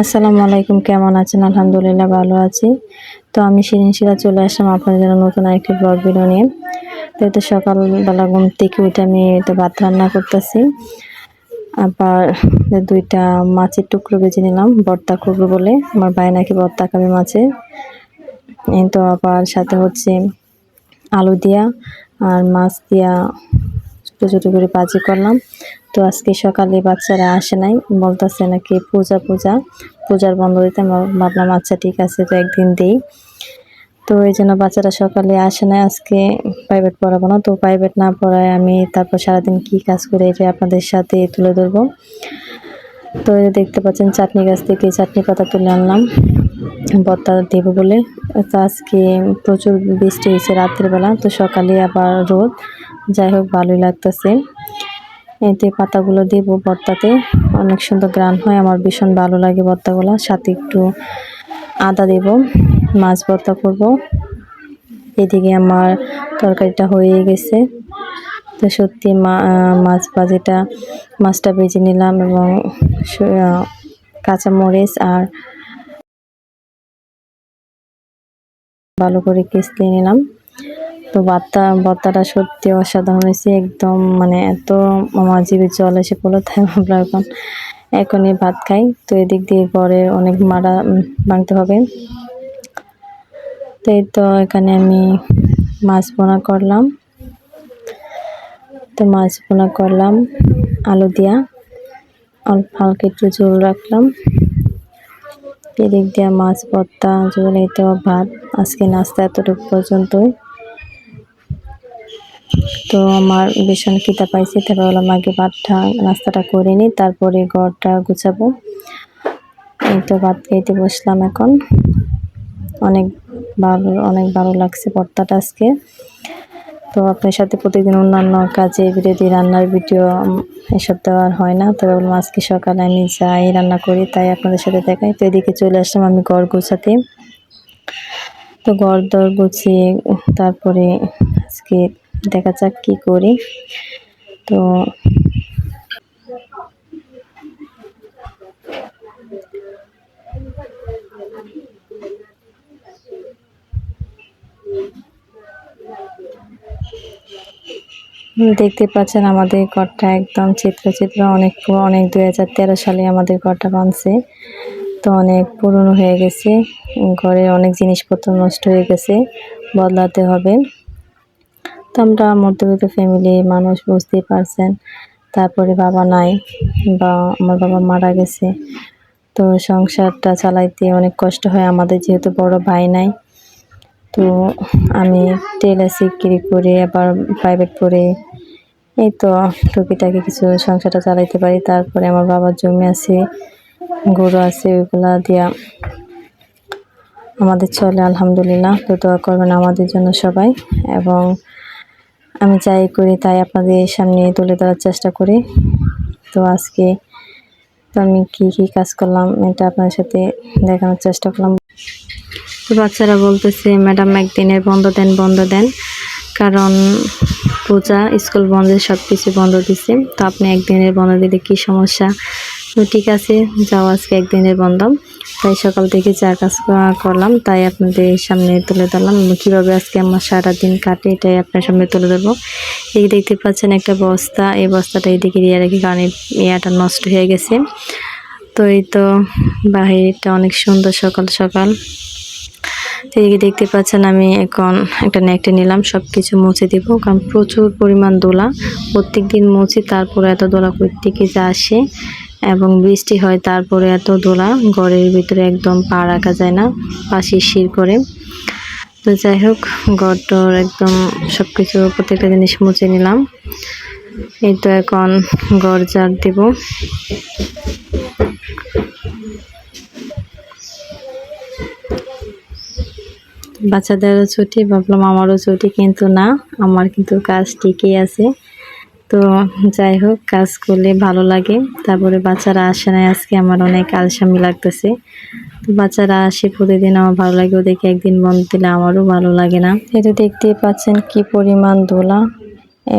আসসালামু আলাইকুম, কেমন আছেন? আলহামদুলিল্লাহ ভালো আছি। তো আমি শিরিন শিরা চলে আসলাম আপনাদের জন্য নতুন একটি ব্লগ ভিডিও নিয়ে। তো তো সকালবেলা ঘুম থেকে উঠে আমি তো ভাত রান্না করতেছি। আবার দুইটা মাছের টুকরো বেজে নিলাম বর্তা করব বলে। আমার ভাই নাকি বর্তা খাবে মাছে। তো আবার সাথে হচ্ছে আলু দিয়া আর মাছ দিয়া ছোটো ছোটো করে ভাজি করলাম। তো আজকে সকালে বাচ্চারা আসে নাই, বলতেছে নাকি পূজা পূজা, পূজার বন্ধ দিতে। ভাবলাম আচ্ছা ঠিক আছে, তো একদিন দিই। তো এই জন্য বাচ্চারা সকালে আসে না আজকে প্রাইভেট পড়াবো না। তো প্রাইভেট না পড়ায় আমি তারপর সারাদিন কি কাজ করে এটা আপনাদের সাথে তুলে ধরবো। তো দেখতে পাচ্ছেন, চাটনি গাছ থেকে চাটনি পাতা তুলে আনলাম, ভর্তা দেবো বলে। তো আজকে প্রচুর বৃষ্টি হয়েছে রাত্রিবেলা তো সকালে আবার রোদ। যাই হোক, ভালোই লাগতেছে। এতে পাতাগুলো দেব ভর্তাতে অনেক সুন্দর গ্রান হয় আমার ভীষণ ভালো লাগে ভর্তাগুলো। সাথে একটু আদা দেব মাছ ভর্তা করব। এদিকে আমার তরকারিটা হয়ে গেছে। তো সত্যি মাছ ভাজিটা মাছটা ভেজে নিলাম এবং আহ, কাঁচামরিচ আর ভালো করে কিস্তি নিলাম। তো ভর্তা ভর্তাটা সত্যি অসাধারণ হয়েছে, একদম মানে এত আমার জিভে জল এসে পড়ল, তাই ভাবলাম এখন, এখনই ভাত খাই। তো এদিক দিয়ে ঘরে অনেক মারা ভাঙতে হবে। তো এই তো এখানে আমি মাছ বোনা করলাম। তো মাছ বোনা করলাম, আলু দিয়া, অল্প হালকা একটু ঝোল রাখলাম। এদিক দিয়ে মাছ, ভর্তা, ঝোল, এই তো ভাত। আজকে নাস্তা এতটুকু পর্যন্তই। তো আমার ভীষণ খিদা পাইছে তারপর বললাম আগে ভাতটা, নাস্তাটা করে নিই, তারপরে ঘরটা গুছাবো। এই তো ভাত খাইতে বসলাম এখন। অনেক ভালো অনেক ভালো লাগছে ভর্তাটা আজকে। তো আপনার সাথে প্রতিদিন অন্যান্য কাজে বিরোধী রান্নার ভিডিও এসব দেওয়ার হয় না। তবে বললাম আজকে সকালে আমি যাই রান্না করি, তাই আপনাদের সাথে দেখাই। তো এদিকে চলে আসলাম আমি ঘর গুছাতে। তো ঘর দর গুছিয়ে, তারপরে আজকে দেখা যাক কী করি। তো দেখতে পাচ্ছেন আমাদের ঘরটা একদম চিত্র চিত্র অনেক অনেক দুই হাজার তেরো সালে আমাদের ঘরটা বানছে। তো অনেক পুরনো হয়ে গেছে। ঘরে অনেক জিনিসপত্র নষ্ট হয়ে গেছে। বদলাতে হবে। তো আমরা মধ্যবিত্ত ফ্যামিলি মানুষ বুঝতেই পারছেন। তারপরে বাবা নাই বা আমার বাবা মারা গেছে। তো সংসারটা চালাইতে অনেক কষ্ট হয়। আমাদের যেহেতু বড় ভাই নাই, তো আমি টেলার বিক্রি করে আবার প্রাইভেট পড়ে এই তো টুকিটাকি কিছু সংসারটা চালাইতে পারি। তারপরে আমার বাবার জমি আছে, গরু আছে, ওইগুলা দিয়া আমাদের চলে আলহামদুলিল্লাহ। তো দোয়া করবেন আমাদের জন্য সবাই। এবং আমি যাই করি, তাই আপনাদের সামনে তুলে ধরার চেষ্টা করি। তো আজকে তো আমি কী কী কাজ করলাম এটা আপনার সাথে দেখানোর চেষ্টা করলাম। তো বাচ্চারা বলতেছে, ম্যাডাম একদিনের বন্ধ দেন বন্ধ দেন। কারণ পূজা, স্কুল বন্ধ সব কিছু বন্ধ দিছে। তো আপনি একদিনের বন্ধ দিলে কি সমস্যা? তো ঠিক আছে, যাও আজকে একদিনের বন্ধ। তাই সকাল থেকে যা কাজ করলাম, তাই আপনাদের সামনে তুলে ধরলাম। কীভাবে আজকে আমার সারা দিন কাটে এটাই আপনার সামনে তুলে ধরবো। এই দেখতে পাচ্ছেন একটা বস্তা, এই বস্তাটা এদিকে দিয়ে রাখি কারণ ইয়াটা নষ্ট হয়ে গেছে। তো এই তো বাহিরটা অনেক সুন্দর সকাল সকাল। এদিকে দেখতে পাচ্ছেন আমি এখন একটা নেকটে নিলাম সব কিছু মুছে দিব, কারণ প্রচুর পরিমাণ দোলা। প্রত্যেক দিন মুছি, তারপরে এত দোলা থেকে যা আসে। এবং বৃষ্টি হয়, তারপরে এত দোলা ঘরের ভিতরে একদম পা রাখা যায় না পা শিরশির করে। তো যাই হোক ঘরটর একদম সব কিছু প্রত্যেকটা জিনিস মুছে নিলাম। এই তো এখন ঘর ঝাড় দিব। বাচ্চাদেরও ছুটি, ভাবলাম আমারও ছুটি, কিন্তু না, আমার কিন্তু কাজ ঠিকই আছে। তো যাই হোক, কাজ করলে ভালো লাগে। তারপরে বাচ্চারা আসে না আজকে আমার অনেক আলসামি লাগতেছে। তো বাচ্চারা আসে প্রতিদিন, আমার ভালো লাগে। ওদেরকে একদিন বন্ধ দিলে আমারও ভালো লাগে না। এটা দেখতেই পাচ্ছেন কি পরিমাণ দোলা।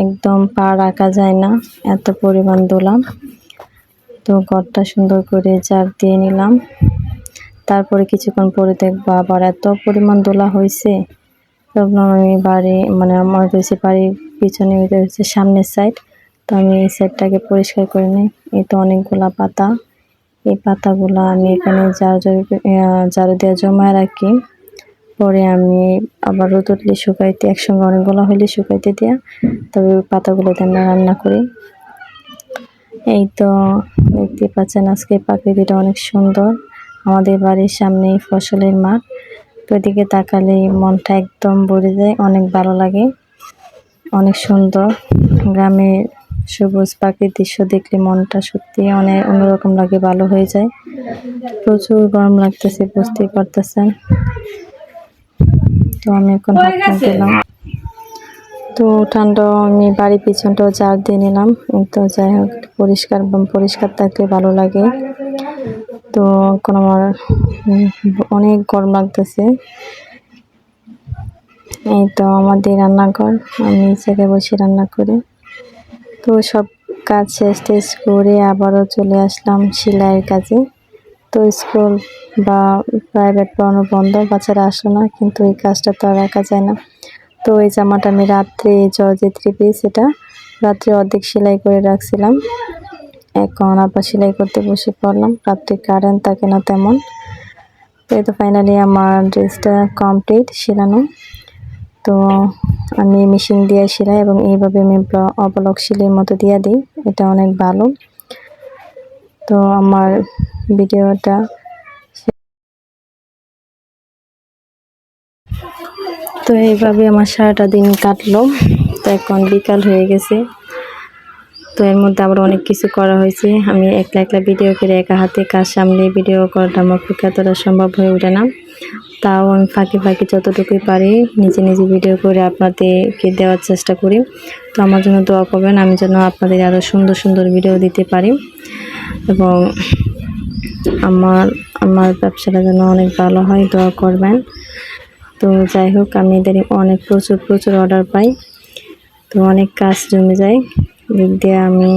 একদম পা রাখা যায় না, এত পরিমাণ দোলা। তো ঘরটা সুন্দর করে চার দিয়ে নিলাম। তারপরে কিছুক্ষণ পরে দেখব আবার এত পরিমাণ দোলা হয়েছে। তখন আমি বাড়ি মানে আমার রয়েছে বাড়ির পিছনে হচ্ছে সামনের সাইড তো আমি এই সাইডটাকে পরিষ্কার করে নিই। এই তো অনেকগুলা পাতা। এই পাতাগুলো আমি এখানে ঝাড়ু ঝাড়ু দিয়ে জমায় রাখি। পরে আমি আবার রোদ উঠলে শুকাইতে, একসঙ্গে অনেকগুলো হইলে শুকাইতে দিয়া তবে ওই পাতাগুলো দিয়ে আমরা রান্না করি। এই তো দেখতে পাচ্ছেন আজকে প্রাকৃতিটা অনেক সুন্দর। আমাদের বাড়ির সামনে ফসলের মাঠ। তো এদিকে তাকালে মনটা একদম ভরে যায়, অনেক ভালো লাগে। অনেক সুন্দর। গ্রামে সবুজ পাখির দৃশ্য দেখলে মনটা সত্যি অনেক অন্যরকম লাগে ভালো হয়ে যায়। প্রচুর গরম লাগতেছে বুঝতেই পারতেছেন। তো আমি এখন হাত দিলাম তো ঠান্ডা আমি বাড়ির পিছনটাও চার দিয়ে নিলাম। তো যাই হোক পরিষ্কার পরিষ্কার থাকলে ভালো লাগে। তো এখন আমার অনেক গরম লাগতেছে। এই তো আমাদের রান্নাঘর। আমি জায়গায় বসে রান্না করি। তো সব কাজ শেষ, টেস করে আবারও চলে আসলাম সেলাইয়ের কাজে। তো স্কুল বা প্রাইভেট পড়ানো বন্ধ, বাচ্চারা আসলো না, কিন্তু এই কাজটা তো আর রাখা যায় না। তো এই জামাটা আমি রাত্রে জর্জে থ্রি পিস এটা রাত্রে অর্ধেক সেলাই করে রাখছিলাম। এখন আবার সেলাই করতে বসে পড়লাম। রাত্রে কারেন্ট থাকে না তেমন। তো এই তো ফাইনালি আমার ড্রেসটা কমপ্লিট সেলানো। তো আমি মেশিন দিয়ে সেলাই এবং এইভাবে আমি অবলক সেলাইয়ের মতো দিয়ে দিই। এটা অনেক ভালো। তো আমার ভিডিওটা তো এইভাবে আমার সারাটা দিন কাটলো। তো এখন বিকাল হয়ে গেছে। তো এর মধ্যে আবার অনেক কিছু করা হয়েছে। আমি একলা একলা ভিডিও করে একা হাতে কাজ সামলে ভিডিও করাটা আমার পক্ষে এতটা সম্ভব হয়ে ওঠে না। তাও আমি ফাঁকে ফাঁকে যতটুকুই পারি নিজে নিজে ভিডিও করে আপনাদেরকে দেওয়ার চেষ্টা করি। তো আমার জন্য দোয়া করবেন, আমি যেন আপনাদের আরও সুন্দর সুন্দর ভিডিও দিতে পারি। এবং আমার আমার ব্যবসাটা যেন অনেক ভালো হয়, দোয়া করবেন। তো যাই হোক, আমি এদের অনেক প্রচুর প্রচুর অর্ডার পাই। তো অনেক কাজ জমে যায়। দিক দিয়ে আমি